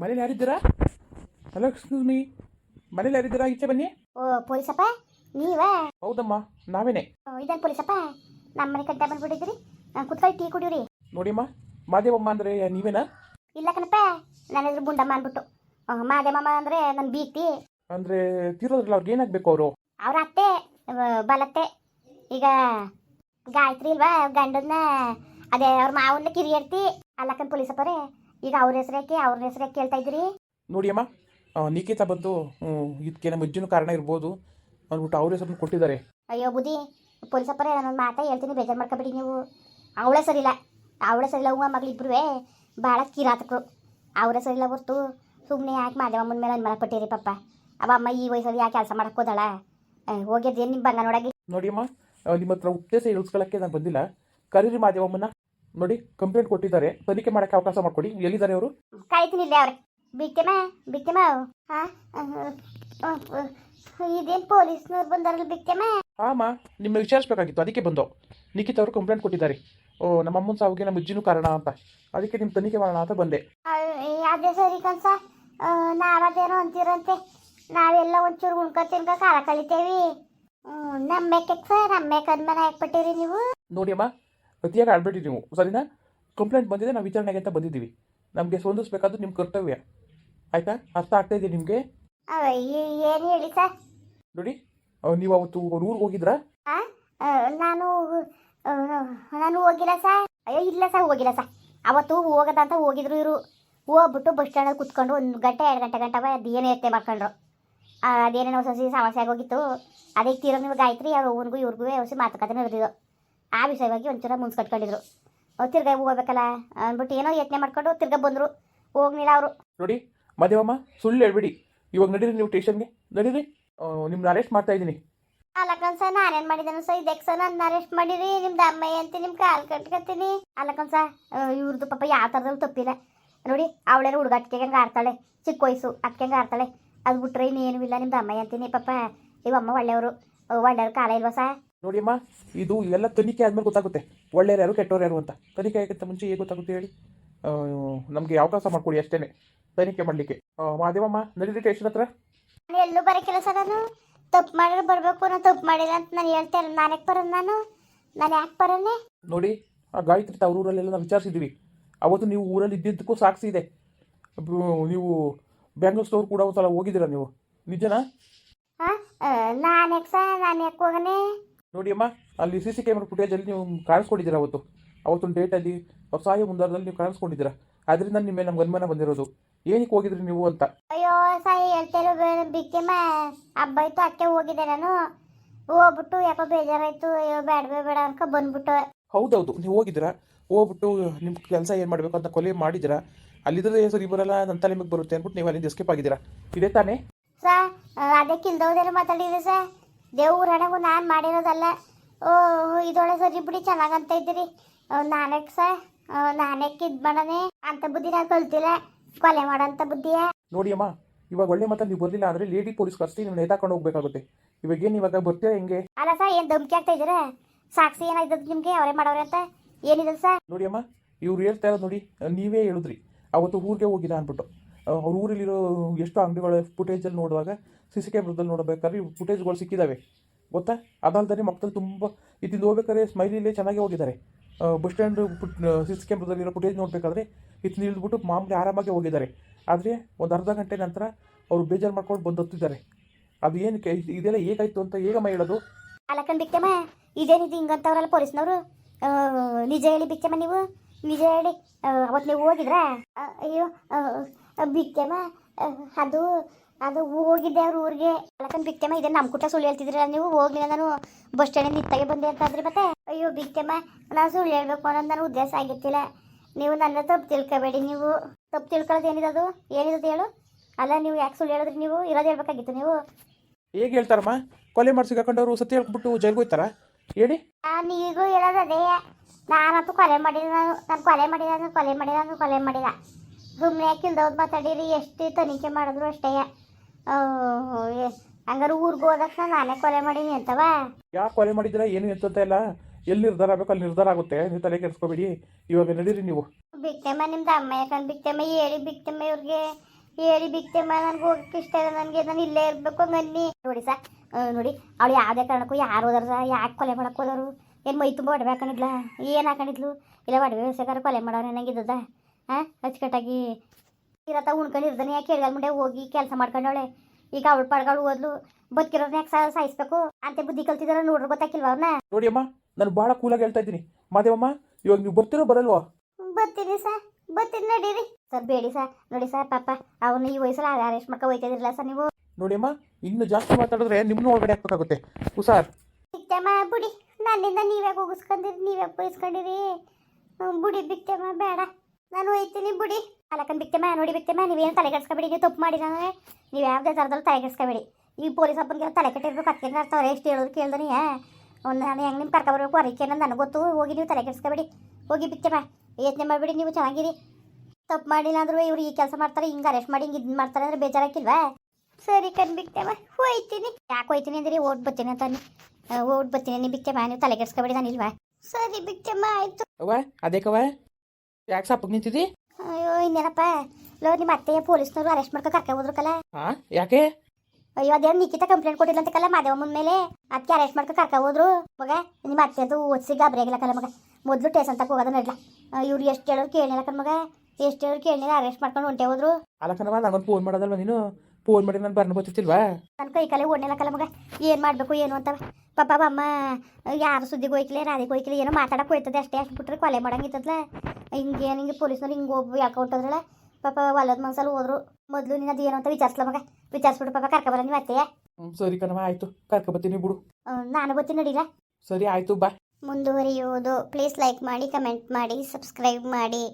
ಮನೇಲಿ ಯಾರಿದ್ದೀರಾ? Hello excuse me ಮನೇಲಿ ಯಾರಿದ್ದೀರಾ? ಈಚೆ ಬನ್ನಿ. ಓ ಪೊಲೀಸಪ್ಪ? ನೀವಾ? ಹೌದಮ್ಮ ನಾವೇನೆ. ಇದೇನು ಪೊಲೀಸಪ್ಪ? ನಮ್ಮ ಮನೆ ಕಡ್ಡ ಬಂದ್ಬಿಟ್ಟಿದ್ರಿ ಕುತ್ಕೊಳ್ಳಿ ಟೀ ಕುಡಿಯೋರಿ. ನೋಡಿಮ್ಮ ಮಾದೇವಮ್ಮ ಅಂದರೆ ನೀವೇನಾ? ಇಲ್ಲ ಕಣಪ್ಪ ನನ್ನ ಹೆಸರು ಬುಂಡಮ್ಮ ಅಂದ್ಬಿಟ್ಟು. ಮಾದೇಮಮ್ಮ ಅಂದರೆ ನನ್ನ ಬೀಗ್ತಿ. ಅಂದರೆ ತೀರೋದ್ರಲ್ಲ ಅವ್ರಿಗೆ ಏನಾಗಬೇಕು ಅವರು? ಅವ್ರ ಅತ್ತೆ ಬಲತ್ತೆ. ಈಗ ಗಾಯತ್ರಿ ಇಲ್ವಾ ಗಂಡನ್ನ ಅದೇ ಅವ್ರ ಮಾವನ್ನ ಕಿರಿಯರ್ತಿ. ಪೊಲೀಸಪ್ಪ ಪೊಲೀಸಪ್ಪರೇ ಈಗ ಅವ್ರ ಹೆಸರಕ್ಕೆ ಅವ್ರ ಹೆಸರಕ್ಕೆ ಕೇಳ್ತಾ ಇದ್ದೀರಿ? ನೋಡಿ ಅಮ್ಮ ನಿಖಿತಾ ಬಂದು ಇದಕ್ಕೆ ನಮ್ಮ ಅಜ್ಜಿನೂ ಕಾರಣ ಇರ್ಬೋದು. ಅಂದ್ಬಿಟ್ಟು ಅವ್ರ ಹೆಸರನ್ನು ಕೊಟ್ಟಿದ್ದಾರೆ. ಅಯ್ಯೋ ಬುದ್ಧಿ ಪೊಲೀಸಪ್ಪರೇ ನಾನೊಂದು ಮಾತಾ ಹೇಳ್ತೀನಿ ಬೇಜಾರು ಮಾಡ್ಕೊಬೇಡಿ ನೀವು. ಅವಳೇ ಸರಿಲ್ಲ ಅವಳೇ ಸರಿಲ್ಲ ಹೂವ ಮಗಳಿಬ್ರುವೆ ಭಾಳ ಕಿರಾತಕರು. ಅವರೇ ಸರಿಲ್ಲ ಹೊರ್ತು ಸುಮ್ಮನೆ ಯಾಕೆ ಮಾದೇವಮ್ಮನ ಮೇಲೆ ಅನುಮಾನ ಪಟ್ಟಿರಿ ಪಪ್ಪ ಅವ ಅಮ್ಮ ಈ ವಯಸ್ಸಲ್ಲಿ ಯಾಕೆ ಕೆಲಸ ಮಾಡಕ್ಕೆ ಹೋದಳ? ಹೋಗ್ಯದೇನು ನಿಮ್ಮ ಬಂಗ ನೋಡಾಗಿ ನೋಡಿ ಅಮ್ಮ ನಿಮ್ಮ ಹತ್ರ ಉದ್ದೇಶ ಇಳಿಸ್ಕೊಳ್ಳೋಕ್ಕೆ ನಾನು ಬಂದಿಲ್ಲ. ಕರೀರಿ ಮಾದೇವಮ್ಮನ ನೋಡಿ ಕಂಪ್ಲೇಂಟ್ ಕೊಟ್ಟಿದ್ದಾರೆ. ತನಿಖೆ ಮಾಡಕ್ಕೆ ಅವಕಾಶ ಮಾಡ್ಕೊಡಿ. ಎಲ್ಲಿದ್ದಾರೆ ಅವರು? ಕಾಯ್ತೀನಿ ಇಲ್ಲೇ ಅವ್ರೆ. ಬಿಕ್ಕೆಮ ಬಿಕ್ಕೆಮ ಹಾಂ ಇದೇನು ಪೊಲೀಸ್ನವ್ರು ಬಂದಾರಲ್ಲ ಬಿಕ್ಕೆಮ? ಆಮ ನಿಮಗೆ ವಿಚಾರಿಸ್ಬೇಕಾಗಿತ್ತು. ಅದಕ್ಕೆ ಬಂದೋ. ನಿಖಿತ್ ಅವರು ಕಂಪ್ಲೇಂಟ್ ಕೊಟ್ಟಿದ್ದಾರೆ. ಓ ನಮ್ಮ ಅಮ್ಮನ ಸಾವಿಗೆ ನಮ್ಮ ಅಜ್ಜಿನೂ ಕಾರಣ ಅಂತ. ಅದಕ್ಕೆ ನಿಮ್ಮ ತನಿಖೆ ಮಾಡೋಣ ಅಂತ ಬಂದೆ. ಅದೇ ಸರಿ ಕನ್ಸ ನಾವದೇನೋ ಅಂತೀರಂತೆ. ನಾವೆಲ್ಲ ಒಂಚೂರು ಉಣ್ಕ ತಿನ್ಕ ಕಾಲ ಕಳಿತೇವಿ. ಮೇಕೆ ಸರ್ ನಮ್ಮೆಕ್ ಅದ್ಮೇಲೆ ಹಾಕ್ಬಿಟ್ಟಿರಿ ನೀವು. ನೋಡಿ ಅಮ್ಮ ಅತಿಯಾಗಿ ಆಡ್ಬೇಡಿ ನೀವು ಸರಿನಾ? ಕಂಪ್ಲೇಂಟ್ ಬಂದಿದೆ ನಾವು ವಿಚಾರಣೆಗೆ ಅಂತ ಬಂದಿದ್ದೀವಿ. ನಮಗೆ ಸ್ಪಂದಿಸ್ಬೇಕಾದ್ದು ನಿಮ್ಮ ಕರ್ತವ್ಯ. ಆಯಿತಾ? ಅರ್ಥ ಆಗ್ತಾ ಇದೆ ನಿಮಗೆ? ಏನು ಹೇಳಿ ಸರ್? ನೋಡಿ ನೀವು ಅವತ್ತು ಊರಿಗೆ ಹೋಗಿದ್ರಾ? ನಾನು ನಾನು ಹೋಗಿಲ್ಲ ಸರ್. ಅಯ್ಯೋ ಇಲ್ಲ ಸರ್ ಹೋಗಿಲ್ಲ ಸರ್. ಅವತ್ತು ಹೋಗದಂತ ಹೋಗಿದ್ರು ಇವರು. ಹೋಗ್ಬಿಟ್ಟು ಬಸ್ ಸ್ಟ್ಯಾಂಡಲ್ಲಿ ಕುತ್ಕೊಂಡು ಒಂದು ಗಂಟೆ ಎರಡು ಗಂಟೆ ಗಂಟೆ ಅದೇನು ಯೋಚನೆ ಮಾಡ್ಕೊಂಡ್ರು. ಅದೇನೇನೋ ಸಸಿ ಸಮಸ್ಯೆ ಆಗೋಗಿತ್ತು ಅದಕ್ಕೆ ತೀರೋ ನೀವು ಗಾಯತ್ರಿ ಅವ್ರ ಅವ್ನಿಗೂ ಇವ್ರಿಗೂ ಹೊಸ ಮಾತುಕತೆ ನಡೆದಿದ್ದು ಆ ವಿಷಯವಾಗಿ ಒಂಚೂರ ಮುನ್ಸ್ ಕಟ್ಕೊಂಡಿದ್ರು. ಅವ್ರು ತಿರ್ಗಾ ಹೋಗ್ಬೇಕಲ್ಲ ಅಂದ್ಬಿಟ್ಟು ಏನೋ ಯತ್ನೆ ಮಾಡ್ಕೊಂಡು ತಿರ್ಗಾ ಬಂದರು. ಹೋಗ್ಲಿಲ್ಲ ಅವರು. ನೋಡಿ ಮದೇವಮ್ಮ ಸುಳ್ಳು ಹೇಳ್ಬಿಡಿ. ಇವಾಗ ನಡೀರಿ ನೀವು ಸ್ಟೇಷನ್ಗೆ. ನಡೀರಿ. ನಿಮ್ಮನ್ನ ಅರೆಸ್ಟ್ ಮಾಡ್ತಾ ಇದ್ದೀನಿ. ಅಲ್ಲಕ್ಕನ್ ಸರ್ ನಾನೇನ್ ಮಾಡಿದ್ದೇನೆ ಸರ್ ಇದಕ್ಕೆ ಸರ್ ನನ್ನ ಅರೆಸ್ಟ್ ಮಾಡಿರಿ. ನಿಮ್ದು ಅಮ್ಮಯ್ಯ ಅಂತ ನಿಮ್ ಕಾಲ್ ಕಟ್ಕೊತೀನಿ ಅಲ್ಲಕ್ಕನ್ ಸರ್ ಇವ್ರದ್ದು ಪಾಪ ಯಾವ ಥರದಲ್ಲಿ ತಪ್ಪಿಲ್ಲ. ನೋಡಿ ಅವಳೇನು ಹುಡುಗಾಟಿಗೆ ಹಂಗೆ ಆಡ್ತಾಳೆ. ಚಿಕ್ಕ ವಯಸ್ಸು ಅದಕ್ಕೆ ಹಂಗೆ ಆಡ್ತಾಳೆ. ಅದು ಬಿಟ್ರೆ ಇನ್ನೇನು ಇಲ್ಲ ನಿಮ್ದು ಅಮ್ಮಯ್ಯ ಅಂತೀನಿ ಪಾಪ. ಇವಮ್ಮ ಒಳ್ಳೆಯವರು. ಒಳ್ಳೆಯವ್ರ ಕಾಲ ಇಲ್ವಾ ಸರ್? ನೋಡಿಯಮ್ಮ ಇದು ಎಲ್ಲ ತನಿಖೆ ಆದಮೇಲೆ ಗೊತ್ತಾಗುತ್ತೆ. ಒಳ್ಳೆಯರು ಯಾರು ಕೆಟ್ಟವ್ರು ಯಾರು ಅಂತ. ತನಿಖೆ ಆಗಕ್ಕಿಂತ ಮುಂಚೆ ಹೇಗೆ ಗೊತ್ತಾಗುತ್ತೆ ಹೇಳಿ? ನಮಗೆ ಅವಕಾಶ ಮಾಡ್ಕೊಡಿ ಅಷ್ಟೇ ತನಿಖೆ ಮಾಡಲಿಕ್ಕೆ. ಮಾದೇವಮ್ಮ ನಡೀರಿ ಎಷ್ಟು ಹತ್ರ? ನಾನು ಎಲ್ಲೂ ಬರೋ ಕೆಲಸ ನಾನು. ತಪ್ಪು ಮಾಡಿದ್ರೆ ಬರಬೇಕು ನಾನು ತಪ್ಪು ಮಾಡಿಲ್ಲ ಅಂತ ನಾನು ಹೇಳ್ತೇನೆ ನಾನು ಯಾಕೆ ಬರೋದು ನಾನು? ನಾನು ಯಾಕೆ ಬರೋನೆ? ನೋಡಿ ಆ ಗಾಯತ್ರಿ ಅವ್ರ ಊರಲ್ಲೆಲ್ಲ ನಾವು ವಿಚಾರಿಸಿದ್ವಿ. ಅವತ್ತು ನೀವು ಊರಲ್ಲಿ ಇದ್ದಿದ್ದಕ್ಕೂ ಸಾಕ್ಷಿ ಇದೆ. ನೀವು ಬ್ಯಾಂಗ್ಳೂರ್ ಸ್ಟೋರ್ ಕೂಡ ಒಂದ್ಸಲ ಹೋಗಿದ್ದೀರಾ ನೀವು? ನಿಜನಾ? ಹಾಂ ನಾನು ಯಾಕೆ ಸರ್ ನಾನು ಯಾಕೆ ಹೋಗನೆ? ನೋಡಿ ಅಮ್ಮ ಅಲ್ಲಿ ಸಿ ಸಿ ಕ್ಯಾಮ್ರಾ ಫುಟೇಜಲ್ಲಿ ನೀವು ಕಾಣಿಸ್ಕೊಂಡಿದ್ದೀರಾ ಅವತ್ತು? ಅವತ್ತೊಂದು ಡೇಟಲ್ಲಿ ಸಾಯ ಮುಂದಾರದಲ್ಲಿ ನೀವು ಕಾಣಿಸ್ಕೊಂಡಿದ್ದೀರಾ? ಅದರಿಂದ ನಿಮ್ಮ ಮೇಲೆ ನಮ್ಗೆ ಅನುಮಾನ ಬಂದಿರೋದು. ಏನಕ್ಕೆ ಹೋಗಿದ್ರಿ ನೀವು ಅಂತ? ಅಯ್ಯೋ ಸಾಯಿ ಹೇಳ್ತಿರೋ ಬಿಕ್ಕೆಮ್ಮ ಹಬ್ಬ ಇತ್ತು ಅಕ್ಕೆ ಹೋಗಿದ್ದೆ ನಾನು. ಹೋಗ್ಬಿಟ್ಟು ಯಾಕೋ ಬೇಜಾರಾಯ್ತು ಅಯ್ಯೋ ಬೇಡ ಬೇಡ ಅನ್ಕೊ ಬಂದ್ಬಿಟ್ಟು. ಹೌದೌದು ನೀವು ಹೋಗಿದ್ದೀರಾ? ಹೋಗ್ಬಿಟ್ಟು ನಿಮ್ಮ ಕೆಲಸ ಏನು ಮಾಡಬೇಕು ಅಂತ ಕೊಲೆ ಮಾಡಿದ್ದೀರಾ? ಅಲ್ಲಿದ್ರೆ ಹೆಸರು ಬರಲ್ಲ ನನ್ನ ತಲೆ ಬರುತ್ತೆ ಅಂದ್ಬಿಟ್ಟು ನೀವು ಅಲ್ಲಿಂದ ಎಸ್ಕೇಪ್ ಆಗಿದ್ದೀರಾ? ಇದೇ ತಾನೇ? ಸರ್ ಅದಕ್ಕೆ ಇಲ್ದೋದೇನು ಮಾತಾಡಿದ್ರಿ ಸಾ? ದೇವ್ರ ಹಣಗೂ ನಾನು ಮಾಡಿರೋದಲ್ಲ. ಓ ಇದೊಳೆ ಸರಿ ಬಿಡಿ ಚೆನ್ನಾಗಂತ ಇದ್ದೀರಿ. ನಾನಕ್ಕೆ ಸರ್ ನಾನಕ್ಕೆ ಇದು ಮಾಡನೆ ಅಂತ ಬುದ್ಧಿ ನಾನು ಕಲ್ತಿಲ್ಲ. ಕೊಲೆ ಮಾಡೋಂಥ ಬುದ್ಧಿಯ ನೋಡಿ ಅಮ್ಮ ಇವಾಗ ಒಳ್ಳೆ ಮತ್ತೆ ನೀವು ಬರಲಿಲ್ಲ ಅಂದರೆ ಲೇಡಿ ಪೊಲೀಸ್ ಕರ್ಸಿ ನೀವು ನೇತಾಕೊಂಡು ಹೋಗ್ಬೇಕಾಗುತ್ತೆ. ಇವಾಗ ಏನು ಇವಾಗ ಬರ್ತೀರಾ ಹೆಂಗೆ? ಅಲ್ಲ ಸರ್ ಏನು ಧಮ್ಕಿ ಆಗ್ತಾ ಇದ್ದೀರಾ? ಸಾಕ್ಷಿ ಏನಾಯ್ತದ ನಿಮಗೆ? ಅವರೇ ಮಾಡೋರೆ ಅಂತ. ಏನಿದೆ ಸರ್ ನೋಡಿ ಅಮ್ಮ ಇವ್ರು ಹೇಳ್ತಾ ಇರೋದು ನೋಡಿ ನೀವೇ ಹೇಳಿದ್ರಿ. ಅವತ್ತು ಊರಿಗೆ ಹೋಗಿಲ್ಲ ಅಂದ್ಬಿಟ್ಟು. ಅವ್ರ ಊರಲ್ಲಿರೋ ಎಷ್ಟೋ ಅಂಗಡಿಗಳ ಫುಟೇಜಲ್ಲಿ ನೋಡುವಾಗ ಸಿ ಸಿ ಕ್ಯಾಮ್ರದಲ್ಲಿ ನೋಡಬೇಕಾದ್ರೆ ಫುಟೇಜ್ಗಳು ಸಿಕ್ಕಿದ್ದಾವೆ ಗೊತ್ತಾ? ಅದಲ್ದೇ ಮಕ್ಕಳು ತುಂಬ ಇದ್ದಿದ್ದು ಹೋಗ್ಬೇಕಾದ್ರೆ ಸ್ಮೈಲಿಲೇ ಚೆನ್ನಾಗಿ ಹೋಗಿದ್ದಾರೆ. ಬಸ್ ಸ್ಟ್ಯಾಂಡ್ ಸಿ ಸಿ ಕ್ಯಾಮ್ರಾದಲ್ಲಿರೋ ಫುಟೇಜ್ ನೋಡಬೇಕಾದ್ರೆ ಇತ್ತಿಂದ ಇಳಿದ್ಬಿಟ್ಟು ಮಾಮೂಲಿ ಆರಾಮಾಗಿ ಹೋಗಿದ್ದಾರೆ. ಆದರೆ ಒಂದು ಅರ್ಧ ಗಂಟೆ ನಂತರ ಅವರು ಬೇಜಾರು ಮಾಡ್ಕೊಂಡು ಬಂದು ಹತ್ತಿದ್ದಾರೆ. ಅದು ಏನಕ್ಕೆ? ಇದೆಲ್ಲ ಹೇಗಾಯ್ತು ಅಂತ ಹೇಗಮ್ಮ ಹೇಳೋದು? ಅಲ್ಲಕ್ಕನ್ ಬಿಕ್ಕೆಮ್ಮ ಇದೇನಿದು ಹಿಂಗಂತವ್ರಲ್ಲ ಪೊಲೀಸ್ನವರು? ನಿಜ ಹೇಳಿ ಬಿಕ್ಕಮ್ಮ ನೀವು? ನಿಜ ಹೇಳಿ ಅವತ್ತು ನೀವು ಹೋಗಿದ್ರಾ? ಅಯ್ಯೋ ಬಿಕ್ಕೆಮ್ಮ ಅದು ಅದು ಹೋಗಿದ್ದೆ ಅವ್ರ ಊರಿಗೆ. ಅಳಕನ್ ಬಿಕ್ಕೆಮ್ಮ ಇದೆ ನಮ್ಮ ಕುಟ ಸುಳ್ಳು ಹೇಳ್ತಿದ್ರಲ್ಲ ನೀವು? ಹೋಗ್ಲಿಲ್ಲ ನಾನು. ಬಸ್ ಸ್ಟ್ಯಾಂಡಿಂದ ನಿತ್ತಾಗೆ ಬಂದೆ ಅಂತ ಅಂದ್ರಿ ಮತ್ತೆ? ಅಯ್ಯೋ ಬಿಕ್ಕೆಮ್ಮ ನಾನು ಸುಳ್ಳು ಹೇಳ್ಬೇಕು ಅನ್ನೋದು ನನ್ನ ಉದ್ದೇಶ ಆಗಿತ್ತಿಲ್ಲ ನೀವು ನನ್ನ ತಪ್ಪು ತಿಳ್ಕೊಬೇಡಿ ನೀವು. ತಪ್ಪು ತಿಳ್ಕೊಳ್ಳೋದು ಏನಿದದು ಏನಿದೆ ಹೇಳು? ಅಲ್ಲ ನೀವು ಯಾಕೆ ಸುಳ್ಳು ಹೇಳಿದ್ರಿ ನೀವು? ಇರೋದು ಹೇಳ್ಬೇಕಾಗಿತ್ತು ನೀವು. ಹೇಗೆ ಹೇಳ್ತಾರಮ್ಮ? ಕೊಲೆ ಮಾಡಿ ಸಿಗಾಕೊಂಡವರು ಸತ್ಯ ಹೇಳ್ಬಿಟ್ಟು ಜೈಲ್ಗೆ ಹೋಗ್ತಾರ ಹೇಳಿ. ನಾನು ಈಗೂ ಹೇಳೋದು ಅದೇ. ನಾನಂತೂ ಕೊಲೆ ಮಾಡಿದ ನಾನು. ನಾನು ಕೊಲೆ ಮಾಡಿದ ನಾನು ಕೊಲೆ ಮಾಡಿದ ನಾನು ಕೊಲೆ ಮಾಡಿಲ್ಲ. ಸುಮ್ಮನೆ ಯಾಕಿಲ್ದವ್ರು ಮಾತಾಡಿರಿ ಎಷ್ಟು ತನಿಖೆ ಮಾಡಿದ್ರು ಅಷ್ಟೇ. ಹಂಗಾರೆ ಊರಿಗೆ ಹೋದ ತಕ್ಷಣ ನಾನೇ ಕೊಲೆ ಮಾಡೀನಿ ಅಂತವ? ಯಾಕೆ ಕೊಲೆ ಮಾಡಿದ್ರೆ ಏನು ಎಂತ ಇಲ್ಲ ಎಲ್ಲಿ? ನಿರ್ಧಾರ ಆಗಬೇಕು ಅಲ್ಲಿ ನಿರ್ಧಾರ ಆಗುತ್ತೆ. ನೀವು ತಲೆ ಕೆಡಿಸ್ಕೋಬೇಡಿ. ಇವಾಗ ನಡೀರಿ ನೀವು. ಬಿಕ್ತಮ್ಮ ನಿಮ್ದು ಅಮ್ಮ ಯಾಕಂದ್ ಬಿಕ್ತಮ್ಮ? ಹೇಳಿ ಬಿಕ್ತಮ್ಮ ಇವ್ರಿಗೆ. ಹೇಳಿ ಬಿಕ್ತಮ್ಮ ನನ್ಗೆ ಹೋಗಕ್ಕೆ ಇಷ್ಟ ಇಲ್ಲ ನನಗೆ ನಾನು ಇಲ್ಲೇ ಇರಬೇಕು ಬನ್ನಿ ನೋಡಿ ಸಾ ನೋಡಿ ಅವಳು ಯಾವುದೇ ಕಾರಣಕ್ಕೂ ಯಾರು ಹೋದಾರ ಸಾ ಯಾಕೆ ಕೊಲೆ ಮಾಡಕ್ಕೆ ಹೋದರು ಏನು ಮೈ ತುಂಬ ಒಡವೆ ಹಾಕೊಂಡಿದ್ಲ? ಏನು ಹಾಕೊಂಡಿದ್ಲು? ಇಲ್ಲ ಒಡವೆ ವ್ಯವಸಾಯಕಾರ ಕೊಲೆ ಮಾಡೋರು ಏನಾಗಿದ್ದದ ಹಾಂ ಅಚ್ಚುಕಟ್ಟಾಗಿ. ಇರತ್ತ ಉಣ್ಕೊಂಡು ಇರ್ದಾನೆ ಯಾಕೆ ಕೇಳಿದ ಮುಂದೆ ಹೋಗಿ ಕೆಲಸ ಮಾಡ್ಕೊಂಡವಳೆ? ಈಗ ಅವಳು ಪಡ್ಗಳು ಓದ್ಲು ಬದುಕಿರೋರ್ನ ಯಾಕೆ ಸಾಯಿಸ್ಬೇಕು? ಅಂತ ಬುದ್ಧಿ ಕಲ್ತಿದಾರ ನೋಡ್ರಿ ಗೊತ್ತಾಕಿಲ್ವ ಅವ್ರನ್ನ ನೋಡಿ ಅಮ್ಮ ನಾನು ಭಾಳ ಕೂಲಾಗಿ ಹೇಳ್ತಾ ಇದ್ದೀನಿ. ಮಾದೇವಮ್ಮ ಇವಾಗ ನೀವು ಬರ್ತಿರೋ ಬರಲ್ವೋ? ಬರ್ತೀನಿ ಸರ್ ಬರ್ತೀನಿ ನಡೀರಿ. ಸರ್ ಬೇಡಿ ಸರ್ ನೋಡಿ ಸರ್ ಪಾಪ ಅವನು ಈ ವಯಸ್ಸಲ್ಲಿ ಅರೆಸ್ಟ್ ಮಾಡ್ಕೊ ಹೋಯ್ತಿದ್ರಲ್ಲ ಸರ್ ನೀವು. ನೋಡಿ ಅಮ್ಮ ಇನ್ನು ಜಾಸ್ತಿ ಮಾತಾಡಿದ್ರೆ ನಿಮ್ಮನ್ನು ಒಳಗಡೆ ಹಾಕ್ಬೇಕಾಗುತ್ತೆ. ಹುಷಾರ್. ಬಿಕ್ತಮ್ಮ ಬುಡಿ ನನ್ನಿಂದ ನೀವೇ ಹೋಗಿಸ್ಕೊಂಡಿರಿ ನೀವೇ ಬಯಸ್ಕೊಂಡಿರಿ ಬುಡಿ ಬಿಕ್ತಮ್ಮ ಬೇಡ. ನಾನು ಹೋಯ್ತೀನಿ, ಬಿಡಿ. ಅಲ್ಲಕ್ಕನ್ ಬಿಕ್ತಮ್ಮ ನೋಡಿ ಬಿಕ್ತಮ್ಮ ನೀವೇನು ತಲೆ ಕೆಡಿಸ್ಕೊಬೇಡಿ, ನೀವು ತಪ್ಪು ಮಾಡಿ ನಾನು ನೀವು ಯಾವುದೇ ಥರದಲ್ಲಿ ತಲೆ ಕೆಡಿಸ್ಕೊಬೇಡಿ. ಈ ಪೊಲೀಸ್ ಹಬ್ಬನಿಗೆ ತಲೆ ಕೆಟ್ಟಿರ್ಬೇಕು ಅದಕ್ಕೆ ಅರ್ಥವ್ರೆ ಎಷ್ಟು ಹೇಳೋದು ಕೇಳ್ದನಿ ಒಂದು ನಾನು ಹೆಂಗೆ ನಿಮ್ಮ ಕರ್ಕೊಬರ್ಬೇಕು ಅದಕ್ಕೆ ನನಗೆ ಗೊತ್ತು, ಹೋಗಿ ನೀವು ತಲೆ ಕೆಡಿಸ್ಕೊಬೇಡಿ. ಹೋಗಿ ಬಿಕ್ತಮ್ಮ ಯೋಚನೆ ಮಾಡಿಬಿಡಿ ನೀವು, ಚೆನ್ನಾಗಿರಿ. ತಪ್ಪು ಮಾಡಿಲ್ಲ ಅಂದ್ರೂ ಇವ್ರು ಈ ಕೆಲಸ ಮಾಡ್ತಾರೆ, ಹಿಂಗೆ ಅರೆಸ್ಟ್ ಮಾಡಿ ಹಿಂಗೆ ಇದು ಮಾಡ್ತಾರೆ ಅಂದ್ರೆ ಬೇಜಾರಾಕಿಲ್ವಾ ಸರಿ ಕಣ್ ಬಿಕ್ತಮ್ಮ ಹೋಯ್ತೀನಿ. ಯಾಕೆ ಹೋಯ್ತೀನಿ ಅಂದ್ರೆ? ಓಟ್ ಬರ್ತೀನಿ ಅಂತ ಓಟ್ ಬರ್ತೀನಿ ನೀವು ಬಿಕ್ತಮ್ಮ ನೀವು ತಲೆ ಕೆಡಿಸ್ಕೊಬೇಡಿ ನಾನು ಇಲ್ವಾ? ಸರಿ ಬಿಕ್ತಮ್ಮ ಆಯ್ತು. ಅದೇ ಅದೇಕವ ಯಾಕೆ ಸಾಪಕ್ಕೆ ನಿಂತಿದ್ದಿ ಅಯ್ಯೋ ಇನ್ನೇನಪ್ಪ? ಲೋ ನಿಮ್ಮ ಅತ್ತೆಯ ಪೊಲೀಸ್ನವರು ಅರೆಸ್ಟ್ ಮಾಡ್ಕೊ ಕರ್ಕ ಹೋದ್ರಕಲ್ಲ ಹಾ ಯಾಕೆ? ಅಯ್ಯೋ ಅದೇನು ನಿಖಿತ ಕಂಪ್ಲೇಂಟ್ ಕೊಟ್ಟಿಲ್ಲ ಅಂತ ಕಲ್ಲ ಮಾದೇವಮ್ಮನ ಮೇಲೆ? ಅದಕ್ಕೆ ಅರೆಸ್ಟ್ ಮಾಡ್ಕೊ ಕರ್ಕ ಹೋದ್ರು. ಮಗ ನಿಮ್ಮ ಅತ್ತೆದು ಓದಿಸಿ ಗಾಬರಿ ಆಗಿಲ್ಲಕಲ್ಲ ಮಗ. ಮೊದಲು ಟೇಷನ್ ತಕ ಹೋಗೋದ ನಡ್ಲ ಇವ್ರು ಎಷ್ಟು ಹೇಳೋರು ಕೇಳಿಲ್ಲ ಕಣ್ ಮಗ. ಎಷ್ಟು ಹೇಳೋರು ಕೇಳಿಲ್ಲ ಅರೆಸ್ಟ್ ಮಾಡ್ಕೊಂಡು ಹೊಂಟೆ ಹೋದ್ರು. ಅಲ್ಲಕ್ಕನವ ನಂಗೊಂದು ಫೋನ್ ಮಾಡೋದಲ್ವ ನೀನು? ಫೋನ್ ಮಾಡಿ ನಾನು ಬರ್ನ ನನ್ನ ಕೈ ಕಲೆ ಮಗ. ಏನು ಮಾಡಬೇಕು ಏನು ಅಂತ. ಪಾಪ ಅಮ್ಮ ಯಾರು ಸುದ್ದಿಗೆ ಹೋಯ್ಕಿಲ್ಲ ರಾಧಿಗೆ ಹೋಯ್ಕಿಲ್ಲ ಏನೋ ಮಾತಾಡಕ್ಕೆ ಹೋಯ್ತದೆ ಅಷ್ಟೇ. ಅಷ್ಟು ಬಿಟ್ರೆ ಕೊಲೆ ಮಾಡಂಗಿತ್ತದ್ಲ ಹಿಂಗೆ ಏನು ಹಿಂಗೆ ಪೊಲೀಸ್ನವ್ರು ಹಿಂಗೆ ಹೋಗಿ ಯಾಕೆ ಹೊಂಟದ್ರಲ್ಲ. ಪಾಪ ಹೊಲದ ಮನ್ಸಲ್ಲಿ ಹೋದ್ರು. ಮೊದಲು ನೀನು ಅದು ಏನು ಅಂತ ವಿಚಾರಿಸ್ಲ ಮಗ. ವಿಚಾರಿಸ್ಬಿಟ್ಟು ಪಾಪ ಕರ್ಕೊಬರ ನೀವು ಅತ್ತೆಯ ಸರಿ ಕಣವ ಆಯಿತು. ಕರ್ಕೊಬತ್ತೀನಿ ಬಿಡು. ನಾನು ಬರ್ತೀನಿ ನಡೀಲ. ಸರಿ ಆಯಿತು ಬಾ. ಮುಂದುವರಿಯುವುದು ಪ್ಲೀಸ್ ಲೈಕ್ ಮಾಡಿ ಕಮೆಂಟ್ ಮಾಡಿ ಸಬ್ಸ್ಕ್ರೈಬ್ ಮಾಡಿ.